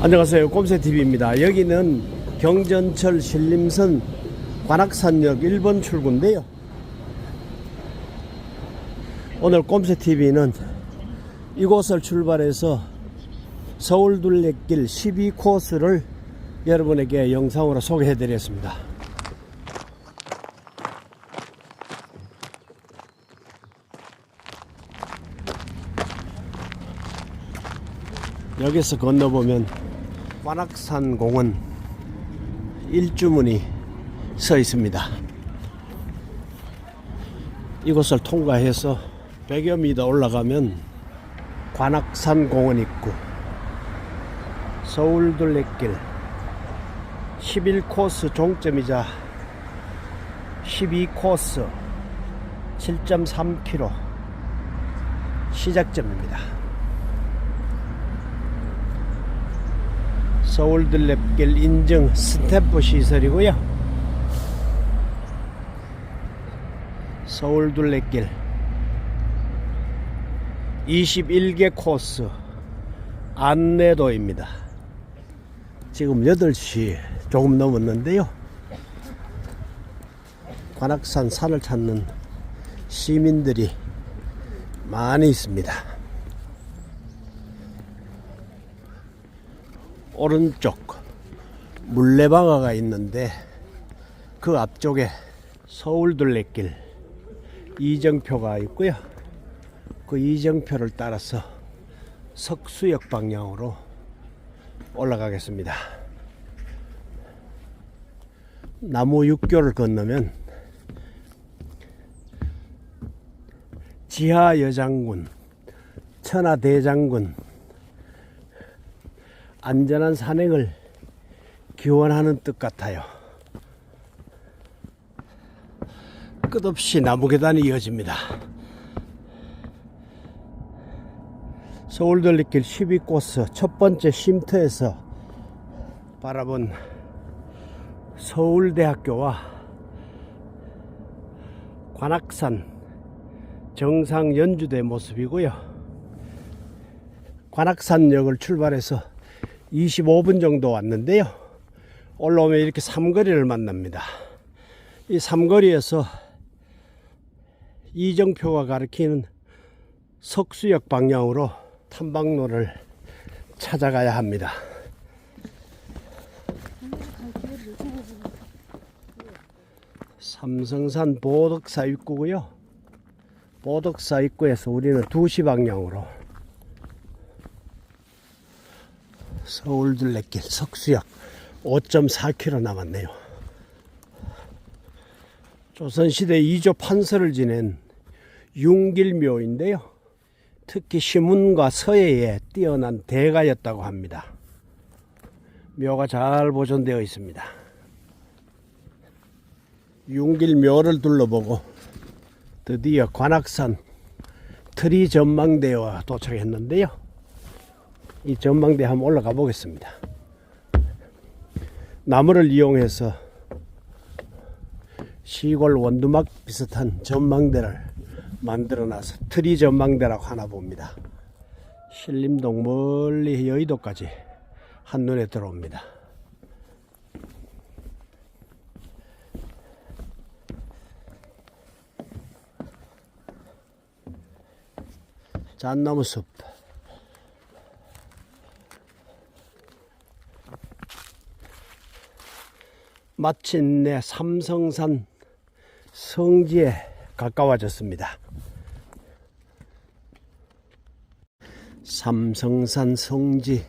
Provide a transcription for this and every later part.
안녕하세요. 꼼새TV입니다. 여기는 경전철 신림선 관악산역 1번 출구인데요. 오늘 꼼새TV는 이곳을 출발해서 서울 둘레길 12코스를 여러분에게 영상으로 소개해 드렸습니다. 여기서 건너보면 관악산 공원 일주문이 서 있습니다. 이곳을 통과해서 100여 미터 올라가면 관악산 공원 있고 서울 둘레길 11코스 종점이자 12코스 7.3km 시작점입니다. 서울둘레길 인증 스탬프 시설이고요. 서울둘레길 21개 코스 안내도입니다. 지금 8시 조금 넘었는데요. 관악산 산을 찾는 시민들이 많이 있습니다. 오른쪽 물레방아가 있는데 그 앞쪽에 서울 둘레길 이정표가 있고요. 그 이정표를 따라서 석수역 방향으로 올라가겠습니다. 나무 육교를 건너면 지하 여장군, 천하 대장군 안전한 산행을 기원하는 뜻 같아요. 끝없이 나무 계단이 이어집니다. 서울둘레길 12코스 첫 번째 쉼터에서 바라본 서울대학교와 관악산 정상 연주대 모습이고요. 관악산역을 출발해서 25분 정도 왔는데요. 올라오면 이렇게 삼거리를 만납니다. 이 삼거리에서 이정표가 가리키는 석수역 방향으로 탐방로를 찾아가야 합니다. 삼성산 보덕사 입구고요. 보덕사 입구에서 우리는 2시 방향으로 서울 둘레길 석수역 5.4km 남았네요. 조선시대 2조 판서를 지낸 융길묘인데요. 특히 시문과 서예에 뛰어난 대가였다고 합니다. 묘가 잘 보존되어 있습니다. 융길묘를 둘러보고 드디어 관악산 트리 전망대와 도착했는데요. 이 전망대 한번 올라가 보겠습니다. 나무를 이용해서 시골 원두막 비슷한 전망대를 만들어 놔서 트리 전망대라고 하나 봅니다. 신림동 멀리 여의도까지 한눈에 들어옵니다. 잣나무 숲 마침내 삼성산 성지에 가까워졌습니다. 삼성산 성지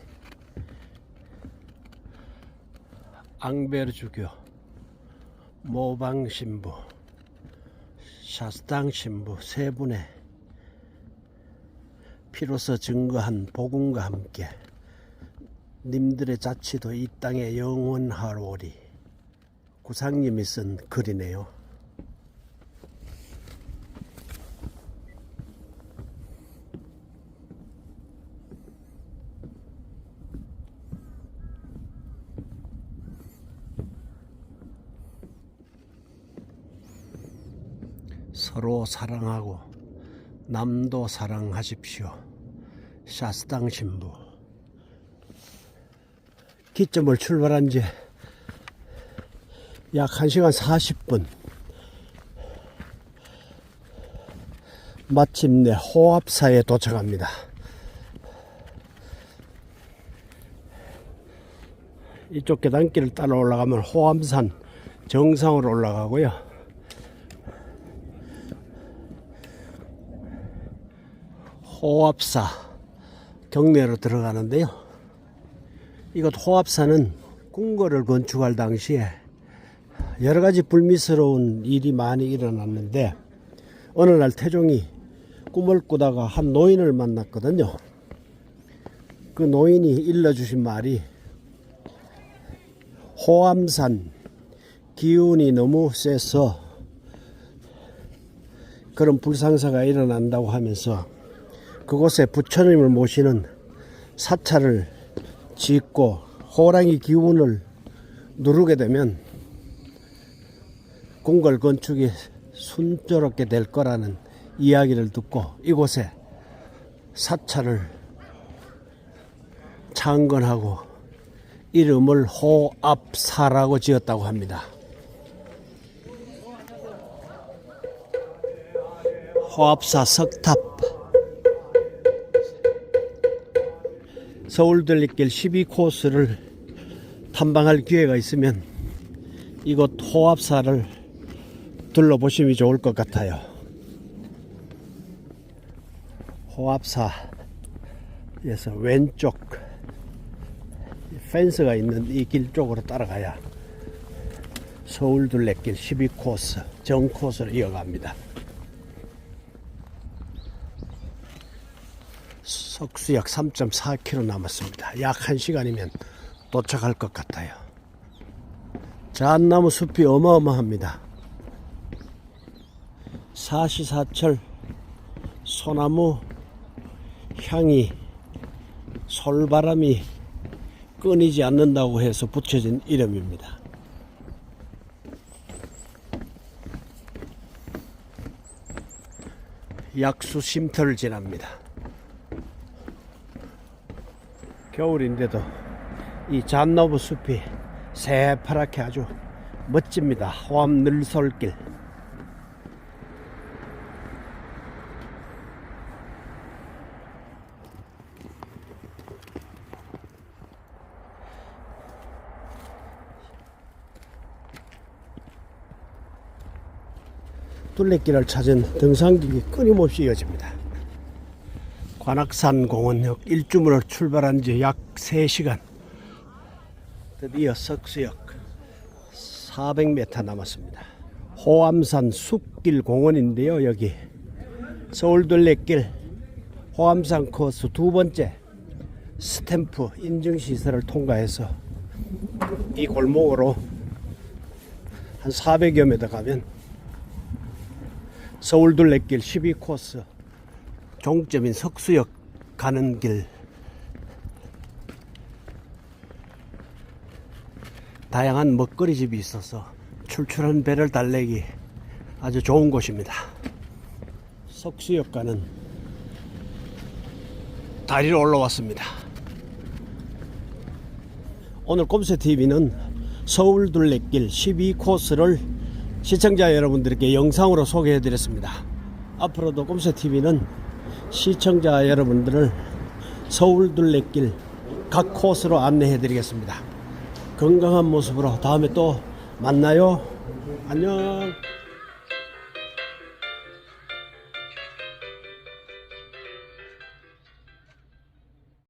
앙베르 주교 모방 신부 샤스당 신부 세 분의 피로서 증거한 복음과 함께 님들의 자치도 이 땅에 영원하로리 구상님이 쓴 글이네요. 서로 사랑하고 남도 사랑하십시오. 샤스당 신부 기점을 출발한 지 약 1시간 40분. 마침내 호합사에 도착합니다. 이쪽 계단길을 따라 올라가면 호암산 정상으로 올라가고요. 호합사 경내로 들어가는데요. 이곳 호합사는 궁궐을 건축할 당시에 여러 가지 불미스러운 일이 많이 일어났는데 어느 날 태종이 꿈을 꾸다가 한 노인을 만났거든요. 그 노인이 일러주신 말이 호암산 기운이 너무 세서 그런 불상사가 일어난다고 하면서 그곳에 부처님을 모시는 사찰을 짓고 호랑이 기운을 누르게 되면 궁궐 건축이 순조롭게 될 거라는 이야기를 듣고 이곳에 사찰을 창건하고 이름을 호압사라고 지었다고 합니다. 호압사 석탑 서울 들리길 12코스를 탐방할 기회가 있으면 이곳 호압사를 둘러보심이 좋을 것 같아요. 호압사에서 왼쪽 펜스가 있는 이 길 쪽으로 따라가야 서울 둘레길 12코스 정코스로 이어갑니다. 석수역 3.4km 남았습니다. 약 1시간이면 도착할 것 같아요. 잣나무 숲이 어마어마합니다. 사시사철 소나무 향이 솔바람이 끊이지 않는다고 해서 붙여진 이름입니다. 약수 쉼터를 지납니다. 겨울인데도 이 잣나무 숲이 새파랗게 아주 멋집니다. 호암 늘솔길. 둘레길을 찾은 등산길이 끊임없이 이어집니다. 관악산 공원역 일주문을 출발한 지 약 3시간. 드디어 석수역 400m 남았습니다. 호암산 숲길 공원인데요, 여기. 서울 둘레길 호암산 코스 두 번째 스탬프 인증시설을 통과해서 이 골목으로 한 400여 m 가면 서울 둘레길 12코스 종점인 석수역 가는 길 다양한 먹거리 집이 있어서 출출한 배를 달래기 아주 좋은 곳입니다. 석수역 가는 다리로 올라왔습니다. 오늘 꼼새TV는 서울 둘레길 12코스를 시청자 여러분들께 영상으로 소개해 드렸습니다. 앞으로도 꼼새TV는 시청자 여러분들을 서울 둘레길 각 코스로 안내해 드리겠습니다. 건강한 모습으로 다음에 또 만나요. 안녕.